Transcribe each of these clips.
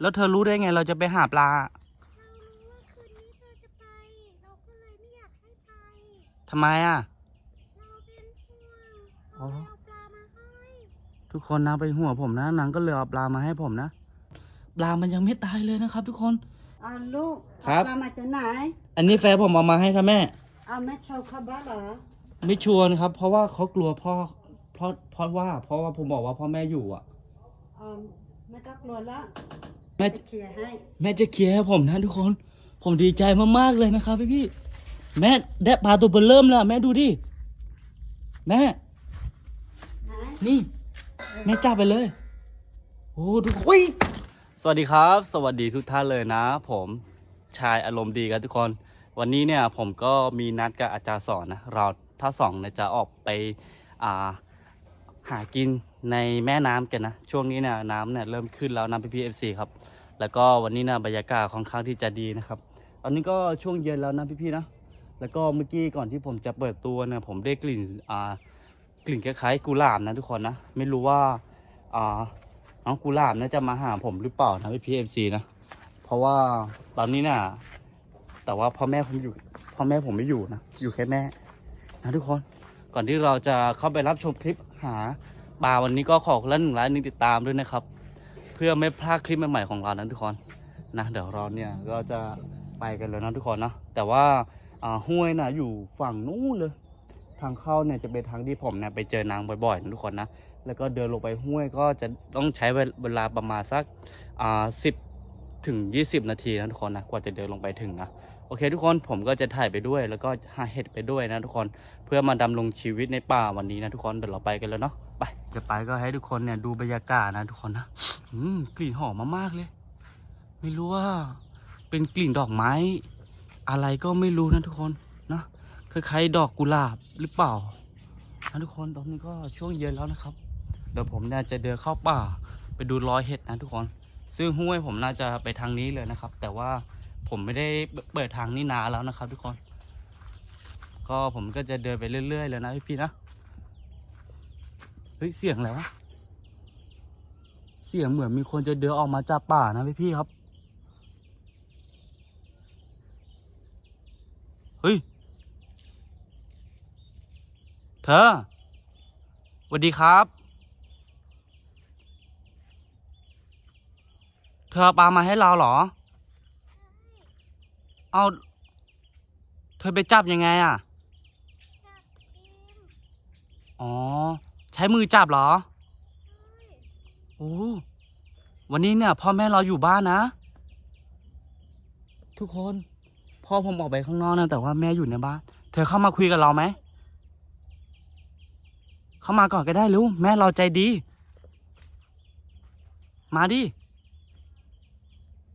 แล้วเธอรู้ได้ไงเราจะไปหาปลาเรารู้ว่าคืนนี้เธอจะไป เราก็เลยไม่อยากให้ไป ทำไมอะ เราเป็นห่วงอ๋อเขาเอาปลามาให้ ทุกคนนะเป็นห่วงผมนะนางก็เลยเอาปลามาให้ผมนะ ปลามันยังไม่ตายเลยนะครับ ทุกคน เอาลูกครับ เอาปลามาจากไหน อันนี้แฟนผมเอามาให้ครับแม่ เอาแม่โชว์เขาบ้าเหรอไม่ชวนครับ เพราะว่าเขากลัวพ่อเพราะเพราะว่าเพราะว่าผมบอกว่าพ่อแม่อยู่อะ เอาไม่ต้องกลัวละ แม่จะเคลียร์ให้ แม่จะเคลียร์ให้ผมนะทุกคน ผมดีใจมากๆเลยนะครับพี่พี่ๆแม่ได้ปลาตัวเบอร์เริ่มแล้วแม่ดูดิ แม่ ไหนนี่ แม่จับไปเลย โอ้ทุกคนอุ๊ยสวัสดีครับ สวัสดีทุกท่านเลยนะ ผมชายอารมณ์ดีครับทุกคน วันนี้เนี่ยผมก็มีนัดกับอาจารย์สอนนะ เราถ้าสองเนี่ยจะออกไปอ่าหากิน ในแม่น้ำกันนะ ช่วงนี้เนี่ยน้ำเนี่ยเริ่มขึ้นแล้วนะพี่พีเอฟซีครับ แล้วก็วันนี้นะบรรยากาศค่อนข้างที่จะดีนะครับตอนนี้ก็ช่วงเย็นแล้วนะพี่ๆนะ แล้วก็เมื่อกี้ก่อนที่ผมจะเปิดตัวเนี่ยผมได้กลิ่นอ่ากลิ่นคล้ายๆกุหลาบนะทุกคนนะ ไม่รู้ว่าอ่าน้องกุหลาบน่าจะมาหาผมหรือเปล่านะพี่พีเอฟซีนะ เพราะว่าตอนนี้เนี่ยแต่ว่าพ่อแม่ผมอยู่พ่อแม่ผมไม่อยู่นะ อยู่แค่แม่นะทุกคน ก่อนที่เราจะเข้าไปรับชมคลิปหา ปลาวันนี้ก็ขอคนละหนึ่งไลค์หนึ่งติดตามด้วยนะครับ เพื่อไม่พลาดคลิปใหม่ๆของเรานะทุกคนนะเดี๋ยวเราเนี่ยก็จะไปกันเลยนะทุกคนนะแต่ว่าห้วยนะอยู่ฝั่งนู้นเลย ทางเข้าเนี่ยจะเป็นทางที่ผมเนี่ยไปเจอนางบ่อยๆนะทุกคนนะแล้วก็เดินลงไปห้วยก็จะต้องใช้เวลาประมาณสักสิบถึง 20 นาทีนะทุกคนนะกว่าจะเดินลงไปถึงนะ โอเค ทุกคนผมก็จะถ่ายไปด้วย แล้วก็หาเห็ดไปด้วยนะทุกคนเพื่อมาดำรงชีวิตในป่าวันนี้นะทุกคนเดี๋ยวเราไปกันแล้วเนาะไปจะไปก็ให้ทุกคนเนี่ยดูบรรยากาศนะทุกคนนะอืมกลิ่นหอมมากๆเลย ไม่รู้ว่า เป็นกลิ่นดอกไม้ อะไรก็ไม่รู้นะทุกคนนะคล้ายๆดอกกุหลาบหรือเปล่านะทุกคนตอนนี้ก็ช่วงเย็นแล้วนะครับเดี๋ยวผมเนี่ยจะเดินเข้าป่าไปดูรอยเห็ดนะทุกคน ซึ่งห้วยผมน่าจะไปทางนี้เลยนะครับ แต่ว่า ผมไม่ได้เปิดทางนี้นานแล้วนะครับ ทุกคน ก็ผมก็จะเดินไปเรื่อยๆเลยนะพี่ๆนะ เฮ้ยเสียงอะไรวะ เสียงเหมือนมีคนจะเดินออกมาจากป่านะพี่ๆครับ เฮ้ย เธอสวัสดีครับ เธอปลามาให้เราเหรอ เอาเธอไปจับยังไงอะจับเองอ๋อ ใช้มือจับเหรอใช่โอ้ วันนี้เนี่ย พ่อแม่เราอยู่บ้านนะ ทุกคน พ่อผมออกไปข้างนอกนะ แต่ว่าแม่อยู่ในบ้าน เธอเข้ามาคุยกับเราไหม เข้ามาก่อนก็ได้ลูกแม่เราใจดี มาดิ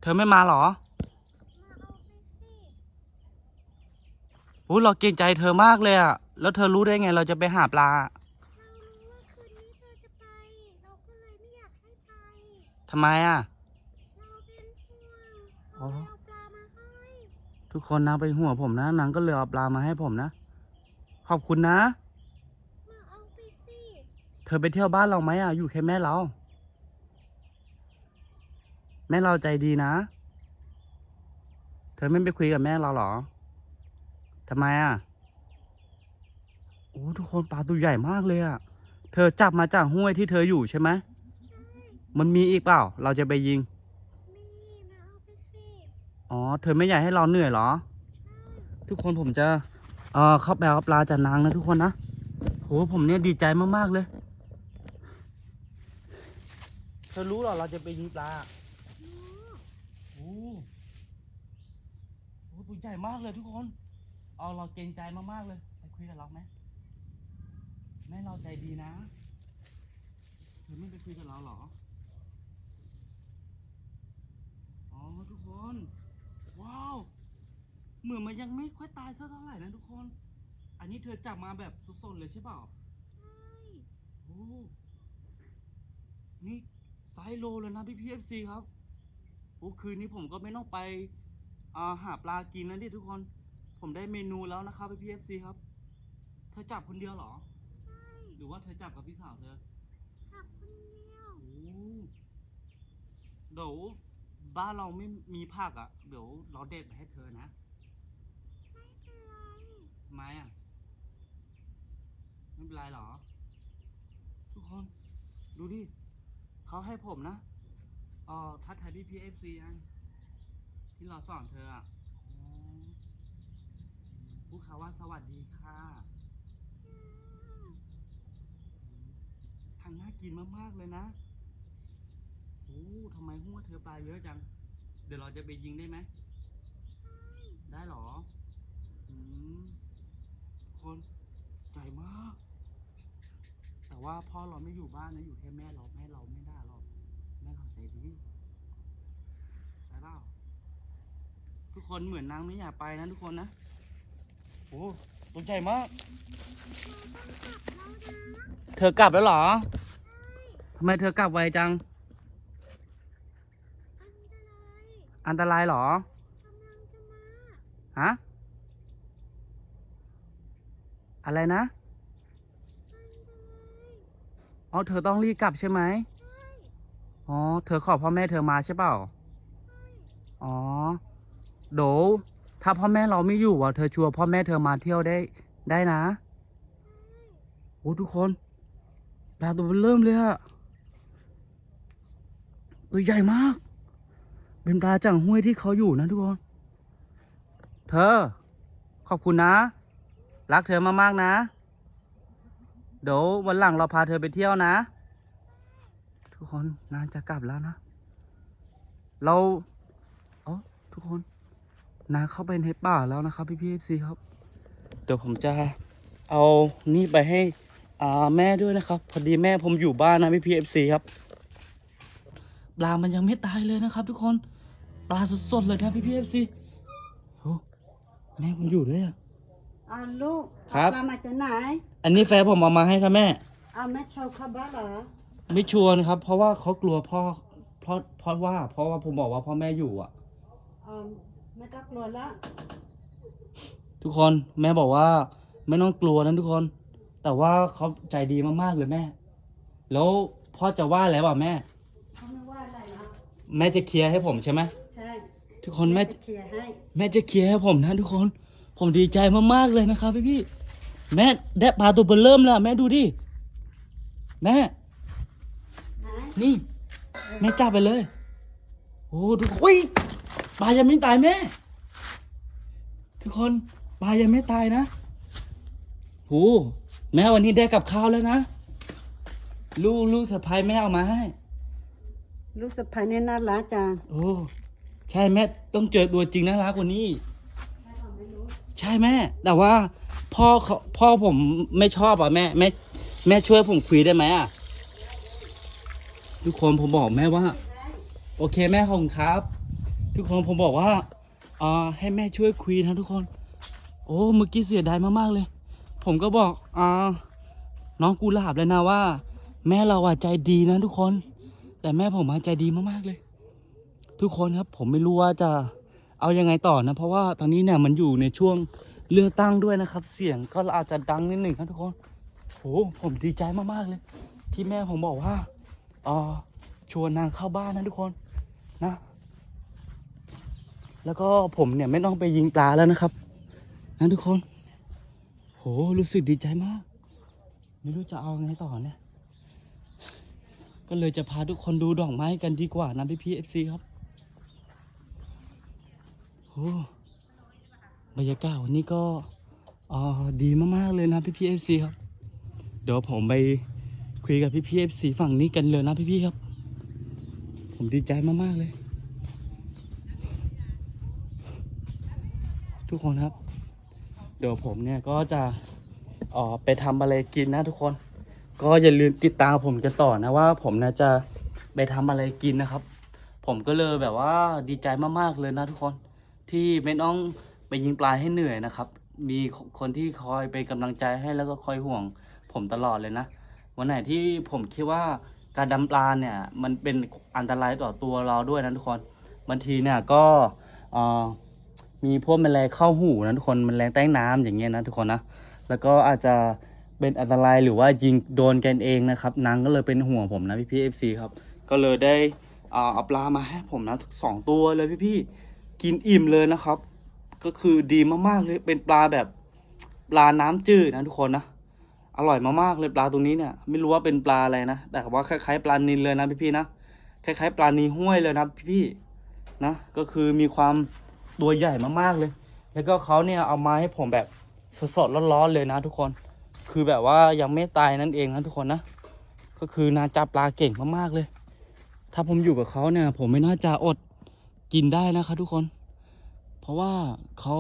เธอไม่มาเหรอ มาเอาไปสิ โอ้เราเกรงใจเธอมากเลยอะแล้วเธอรู้ได้ไงเราจะไปหาปลาเรารู้ว่าคืนนี้เธอจะไปเราก็เลยไม่อยากให้ไปทำไมอะเราเป็นห่วงอ๋อเขาเอาปลามาให้ทุกคนนะเป็นห่วงผมนะนางก็เลยเอาปลามาให้ผมนะ ขอบคุณนะมาเอาไปสิเธอไปเที่ยวบ้านเราไหมอะ อยู่แค่แม่เรา แม่เราใจดีนะ เธอไม่ไปคุยกับแม่เราเหรอ ทำไมอะโอ้ทุกคนปลาตัวใหญ่มากเลยอะ เธอจับมาจากห้วยที่เธออยู่ใช่ไหมใช่มันมีอีกเปล่า เราจะไปยิงมีมาเอาไปสิอ๋อ เธอไม่อยากให้เราเหนื่อยเหรอ ทุกคนผมจะเออเข้าไปเอาปลาจากนางนะทุกคนนะโหผมเนี่ยดีใจมากๆเลย เธอรู้เหรอเราจะไปยิงปลารู้โอ้โหตัวใหญ่มากเลยทุกคน เอาเราเกรงใจมากๆเลย ไปคุยกับเราไหมแม่เราใจดีนะเธอไม่ไปคุยกับเราเหรอ อ๋อทุกคน ว้าว เหมือนมันยังไม่ค่อยตายสักเท่าไหร่นะทุกคน อันนี้เธอจับมาแบบสดๆเลยใช่เปล่า ใช่ โอ้ นี่ไซส์โลเลยนะพี่พีเอฟซีครับ โอ้คืนนี้ผมก็ไม่ต้องไปอ่าหาปลากินแล้วดิทุกคน ผมได้เมนูแล้วนะครับพี่พีเอฟซีครับ เธอจับคนเดียวเหรอ ใช่หรือว่าเธอจับกับพี่สาวเธอจับคนเดียวโอ้เดี๋ยวบ้านเราไม่มีผักอะ่ะ เดี๋ยวเราเด็ดไปให้เธอนะไม่เป็นไรทำไมอะ่ะไม่เป็นไรหรอ ทุกคน ดูดิเขาให้ผมนะเอ๋อทักทายพี่พีเอฟซีอันที่เราสอนเธออะ่ะอ๋อ พูดคาว่าสวัสดีค่ะทางน่ากินมากๆเลยนะโอ้ทำไมหัวเธอปลาเยอะจัง เดี๋ยวเราจะไปยิงได้ไหม ได้เหรออืมคนใหญ่มาก แต่ว่าพ่อเราไม่อยู่บ้านนะอยู่แค่แม่เราแม่เราไม่ได้หรอกแม่เราใจดีใช่เปล่าทุกคนเหมือนนางไม่อยากไปนะทุกคนนะ โอ้ตัวใหญ่มาก เธอกลับแล้วเหรอทำไมเธอกลับไวจัง อันตรายอันตรายเหรอฮะอะไรนะอ๋อเธอต้องรีบกลับใช่ไหมใช่อ๋อ เธอขอพ่อแม่เธอมาใช่เปล่า อ๋อเดี๋ยว ถ้าพ่อแม่เราไม่อยู่อะเธอชวนพ่อแม่เธอมาเที่ยวได้ได้นะโอ้ทุกคนปลาตัวเบอเริ่มเลยอะตัวใหญ่มาก เป็นปลาจากห้วยที่เขาอยู่นะทุกคน เธอ ขอบคุณนะ รักเธอมากๆนะ เดี๋ยววันหลังเราพาเธอไปเที่ยวนะ ทุกคนนานจะกลับแล้วนะ เรา เอ๋อทุกคน นาเข้าไปในป่าแล้วนะครับพี่พี่เอฟซีครับ เดี๋ยวผมจะเอานี่ไปให้อ่าแม่ด้วยนะครับ พอดีแม่ผมอยู่บ้านนะพี่พี่เอฟซีครับปลา มันยังไม่ตายเลยนะครับ ทุกคน ปลาสดๆเลยนะพี่พี่เอฟซีโอ้แม่ผมอยู่ด้วยอะเอาลูกครับเอาปลามาจากไหน อันนี้แฟนผมเอามาให้ครับแม่ เอาแม่โชว์เข้าบ้านเหรอ ไม่ชัวร์นะครับ เพราะว่าเขากลัวพ่อเพราะเพราะว่า เพราะว่าผมบอกว่าพ่อแม่อยู่อะเอา ไม่ต้องกลัวละทุกคนแม่บอกว่า ไม่ต้องกลัวนะทุกคน แต่ว่าเขาใจดีมากๆเลยแม่ แล้วพ่อจะว่าอะไรเปล่าแม่ เขาไม่ว่าอะไรนะแม่จะเคลียร์ให้ผมใช่ไหมใช่ทุกคนแม่ จะเคลียร์ให้แม่จะเคลียร์ให้ผมนะทุกคน ผมดีใจมากๆเลยนะครับพี่พี่ๆแม่ได้ปลาตัวเบอร์เริ่มแล้วแม่ดูดิ แม่ ไหนนี่ แม่จับไปเลย โอ้ทุกคนอุ้ย ปลายังไม่ตายแม่ ทุกคนปลายังไม่ตายนะโหแม่วันนี้ได้กับข้าวแล้วนะ ลูกลูกสะพายแม่เอามาให้ ลูกสะพ้ายเนี่ยน่ารักจังโอ้ใช่แม่ต้องเจอตัวจริงนะรักกว่านี้แม่ก็ไม่รู้ใช่แม่ แต่ว่า พ่อเขาพ่อผมไม่ชอบอะแม่แม่ แม่ช่วยผมคุยได้ไหมอะทุกคนผมบอกแม่ว่า โอเคแม่ขอบคุณครับ ทุกคนผมบอกว่าอ่าให้แม่ช่วยคุยนะทุกคน โอ้เมื่อกี้เสียดายมากๆเลย ผมก็บอกอ่าน้องกุหลาบเลยนะว่า แม่เราอะใจดีนะทุกคน แต่แม่ผมอะใจดีมากๆเลย ทุกคนครับผมไม่รู้ว่าจะเอายังไงต่อนะ เพราะว่าตอนนี้เนี่ยมันอยู่ในช่วงเลือกตั้งด้วยนะครับ เสียงก็อาจจะดังนิดหนึ่งครับทุกคนโหผมดีใจมากๆเลย ที่แม่ผมบอกว่าอ่าชวนนางเข้าบ้านนะทุกคนนะ แล้วก็ผมเนี่ยไม่ต้องไปยิงปลาแล้วนะครับนะทุกคน โห รู้สึกดีใจมาก ไม่รู้จะเอาไงต่อเนี่ย ก็เลยจะพาทุกคนดูดอกไม้กันดีกว่านะพี่พีเอฟซีครับโอ้บรรยากาศวันนี้ก็อ่าดีมากๆเลยนะพี่พีเอฟซีครับ เดี๋ยวผมไปคุยกับพี่พีเอฟซีฝั่งนี้กันเลยนะพี่พี่ๆครับ ผมดีใจมากๆเลย ทุกคนครับ เดี๋ยวผมเนี่ยก็จะเออไปทำอะไรกินนะทุกคน ก็อย่าลืมติดตามผมกันต่อนะว่า ผมนะจะไปทำอะไรกินนะครับ ผมก็เลยแบบว่าดีใจมากๆเลยนะทุกคน ที่ไม่ต้องไปยิงปลาให้เหนื่อยนะครับ มีคนที่คอยเป็นกำลังใจให้แล้วก็คอยห่วงผมตลอดเลยนะวันไหนที่ผมคิดว่าการดำปลาเนี่ยมันเป็นอันตรายต่อตัวเราด้วยนะทุกคนบางทีเนี่ยก็เอ่อ มีพวกแมลงเข้าหูนะทุกคนแมลงใต้น้ำอย่างเงี้ยนะทุกคนนะแล้วก็อาจจะเป็นอันตรายหรือว่ายิงโดนกันเองนะครับนางก็เลยเป็นห่วงผมนะพี่พี่เอฟซีครับก็เลยได้อ่าเอาปลามาให้ผมนะสองตัวเลยพี่ๆกินอิ่มเลยนะครับ ก็คือดีมากๆเลยเป็นปลาแบบปลาน้ำจืดนะทุกคนนะอร่อยมากๆเลยปลาตัวนี้เนี่ยไม่รู้ว่าเป็นปลาอะไรนะแต่ว่าคล้ายๆปลานิลเลยนะพี่ๆนะคล้ายๆ ปลานีห้วยเลยนะพี่ๆนะก็คือมีความ ตัวใหญ่มากๆเลย แล้วก็เขาเนี่ยเอามาให้ผมแบบสดๆร้อนๆเลยนะทุกคน คือแบบว่ายังไม่ตายนั่นเองนะทุกคนนะ ก็คือนาจับปลาเก่งมากๆเลย ถ้าผมอยู่กับเขาเนี่ย ผมไม่น่าจะอดกินได้นะครับทุกคน เพราะว่าเขา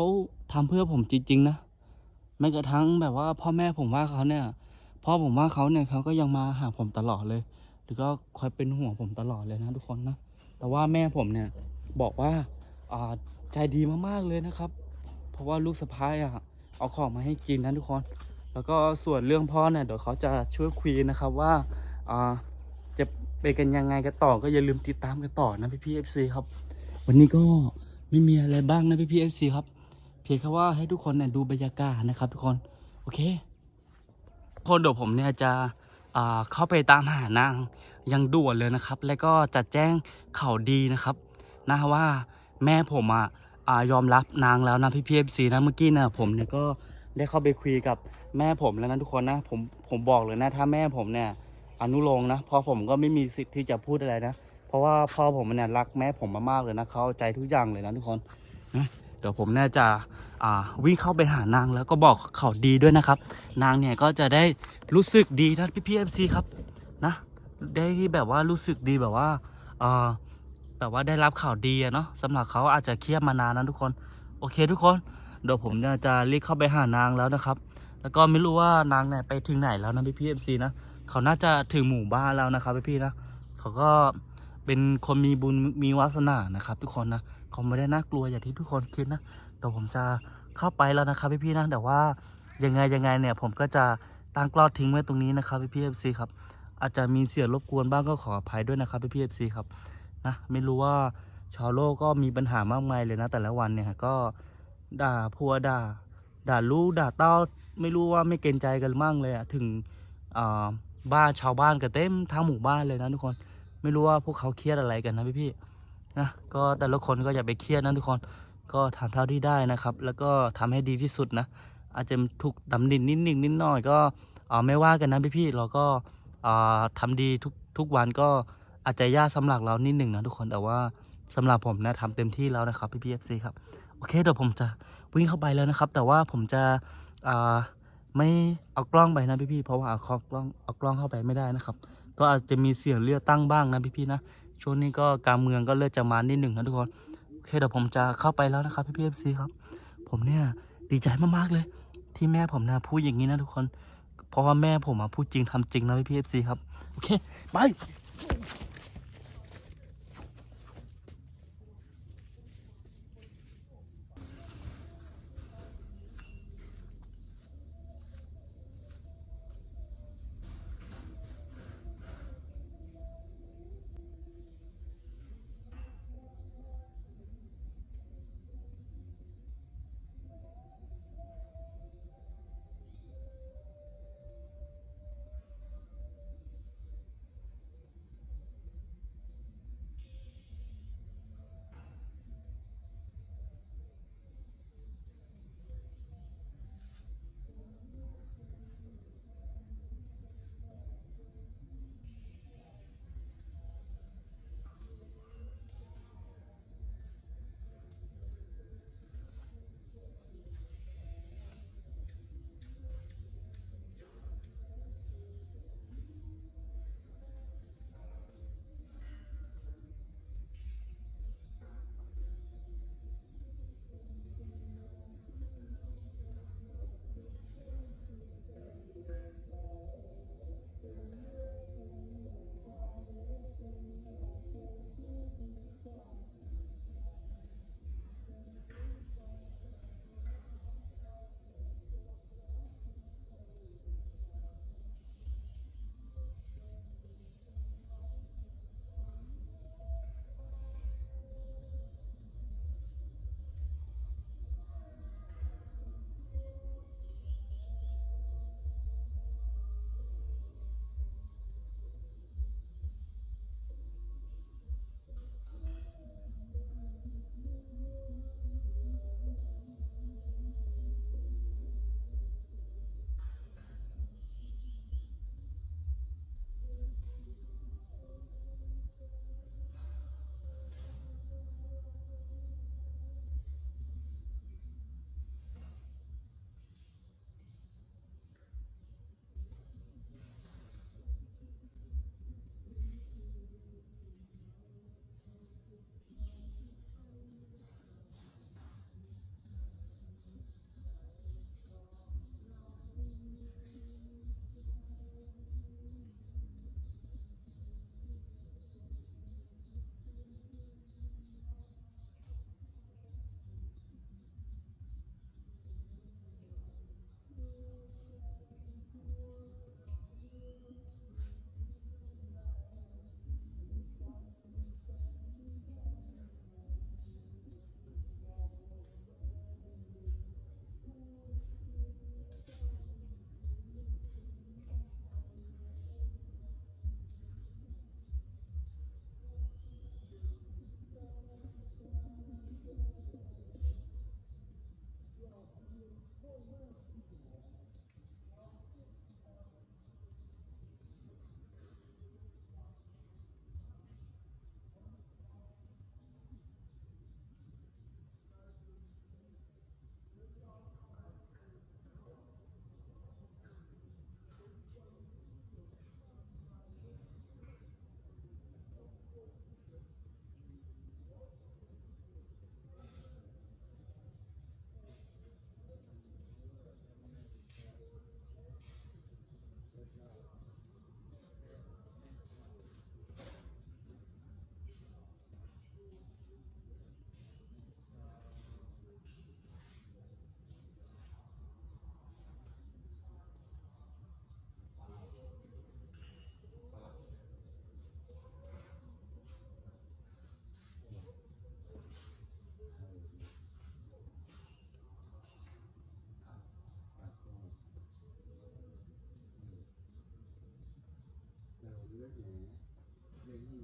ทำเพื่อผมจริงๆนะแม้กระทั่งแบบว่าพ่อแม่ผมว่าเขาเนี่ยพ่อผมว่าเขาเนี่ยเขาก็ยังมาหาผมตลอดเลย หรือก็คอยเป็นห่วงผมตลอดเลยนะทุกคนนะ แต่ว่าแม่ผมเนี่ยบอกว่าอ่า ใจดีมากๆเลยนะครับ เพราะว่าลูกสะพ้ายอะเอาของมาให้กินนะทุกคน แล้วก็ส่วนเรื่องพ่อเนี่ยเดี๋ยวเขาจะช่วยคุยนะครับว่าอ่าจะเป็นกันยังไงกันต่อก็อย่าลืมติดตามกันต่อนะพี่พี่เอฟซีครับ วันนี้ก็ไม่มีอะไรบ้างนะพี่พี่เอฟซีครับ เพียงแค่ว่าให้ทุกคนเนี่ยดูบรรยากาศนะครับ ทุกคนโอเค คนเดี๋ยวผมเนี่ยจะเข้าไปตามหานางยังด่วนเลยนะครับ แล้วก็จะแจ้งข่าวดีนะครับนะว่าแม่ผมอะอ่า ยอมรับนางแล้วนะพี่พีเอฟซีนะเมื่อกี้นะผมเนี่ยก็ได้เข้าไปคุยกับแม่ผมแล้วนะทุกคนนะผมผมบอกเลยนะถ้าแม่ผมเนี่ยอนุโลงนะเพราะผมก็ไม่มีสิทธิ์ที่จะพูดอะไรนะ เพราะว่าพ่อผมเนี่ยรักแม่ผมมากๆเลยนะเขาใจทุกอย่างเลยนะทุกคนนะเดี๋ยวผมเนี่ยจะอ่าวิ่งเข้าไปหานางแล้วก็บอกเขาดีด้วยนะครับ นางเนี่ยก็จะได้รู้สึกดีนะพี่พีเอฟซีครับนะได้แบบว่ารู้สึกดีแบบว่าเออ แบบว่าได้รับข่าวดีอะเนาะสำหรับเขาอาจจะเครียดมานานนะทุกคน โอเคทุกคนเดี๋ยวผมจะรีบเข้าไปหานางแล้วนะครับ แล้วก็ไม่รู้ว่านางเนี่ยไปถึงไหนแล้วนะพี่พีเอฟซีนะเขาน่าจะถึงหมู่บ้านแล้วนะครับพี่พี่นะเขาก็เป็นคนมีบุญมีวาสนานะครับ ทุกคนนะเขาไม่ได้น่ากลัวอย่างที่ทุกคนคิดนะเดี๋ยวผมจะเข้าไปแล้วนะครับพี่พี่นะแต่ว่ายังไงยังไงเนี่ยผมก็จะตั้งกล้อทิ้งไว้ตรงนี้นะครับพี่พี่เอฟซีครับอาจจะมีเสียงรบกวนบ้างก็ขออภัยด้วยนะครับพี่พี่เอฟซีครับ นะไม่รู้ว่าชาวโลกก็มีปัญหามากมายเลยนะ แต่ละวันเนี่ยก็ด่าพัวด่า ด่าลูกด่าเต้าไม่รู้ว่าไม่เกรงใจกันมั่งเลยอะถึงบ้านชาวบ้านกันเต็มทั้งหมู่บ้านเลยนะทุกคนไม่รู้ว่าพวกเขาเครียดอะไรกันนะพี่พี่นะก็แต่ละคนก็อย่าไปเครียดนะทุกคนก็ทำเท่าที่ได้นะครับ แล้วก็ทำให้ดีที่สุดนะ อาจจะถูกดำดินนิดหนึ่งนิดหน่อยก็อ่าไม่ว่ากันนะพี่พี่เราก็อ่าทำดีทุกทุกวันก็ อาจจะยากสำหรับเรานิดหนึ่งนะทุกคนแต่ว่าสำหรับผมนะทำเต็มที่แล้วนะครับพี่พีเอฟซีครับโอเคเดี๋ยวผมจะวิ่งเข้าไปแล้วนะครับ แต่ว่าผมจะอ่าไม่เอากล้องไปนะพี่พี่ๆเพราะว่าเอากล้องเอากล้องเข้าไปไม่ได้นะครับ ก็อาจจะมีเสียงเลือดตั้งบ้างนะพี่พี่ๆนะช่วงนี้ก็การเมืองก็เลือดจะมานิดหนึ่งนะทุกคนโอเคเดี๋ยวผมจะเข้าไปแล้วนะครับพี่พีเอฟซีครับ ผมเนี่ยดีใจมากๆเลย ที่แม่ผมนะพูดอย่างนี้นะทุกคน เพราะว่าแม่ผมอะพูดจริงทำจริงนะพี่พีเอฟซีครับโอเคไป hữu để nhìn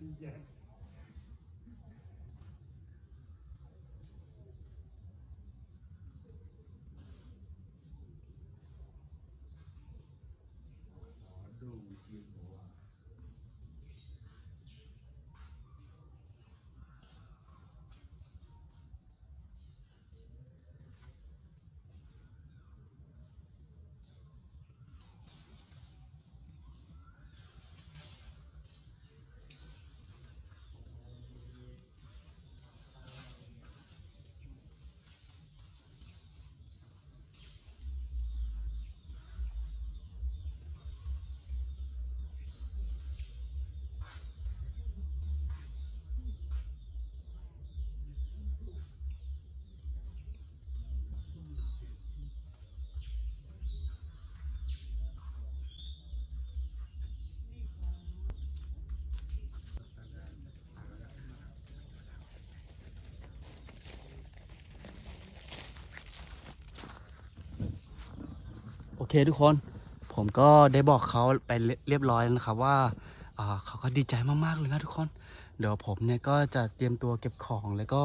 โอ เคทุกคน ผมก็ได้บอกเขาไปเรียบร้อยแล้วนะครับว่าเขาก็ดีใจมากๆเลยนะทุกคน เดี๋ยวผมเนี่ยก็จะเตรียมตัวเก็บของแล้วก็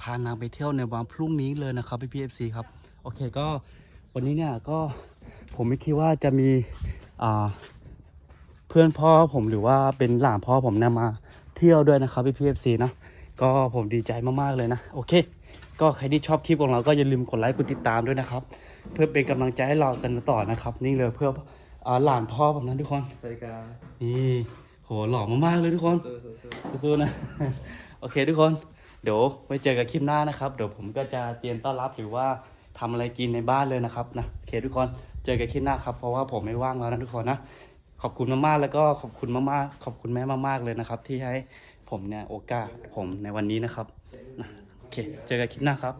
พานางไปเที่ยวในวันพรุ่งนี้เลยนะครับพี่พีเอฟซีครับโอเคก็วันนี้เนี่ยก็ผมไม่คิดว่าจะมีเพื่อนพ่อผมหรือว่าเป็นหลานพ่อผมเนยมาเที่ยวด้วยนะครับพี่พีเอฟซีนะก็ผมดีใจมากๆเลยนะ โอเค ก็ใครที่ชอบคลิปของเราก็อย่าลืมกดไลค์กดติดตามด้วยนะครับ เพื่อเป็นกำลังใจให้เรากันต่อนะครับ นี่เลยเพื่ออ่าหลานพ่อผมนะทุกคน สวัสดีครับนี่โหหล่อมากๆเลยทุกคนสู้สู้สู้สู้ๆนะ โอเคทุกคน เดี๋ยวไว้เจอกันคลิปหน้านะครับ เดี๋ยวผมก็จะเตรียมต้อนรับหรือว่าทำอะไรกินในบ้านเลยนะครับนะโอเคทุกคนเจอกันคลิปหน้าครับ เพราะว่าผมไม่ว่างแล้วนะทุกคนนะขอบคุณมากๆแล้วก็ขอบคุณมากๆขอบคุณแม่มากๆเลยนะครับ ที่ให้ผมเนี่ยโอกาสผมในวันนี้นะครับนะโอเคเจอกันคลิปหน้าครับ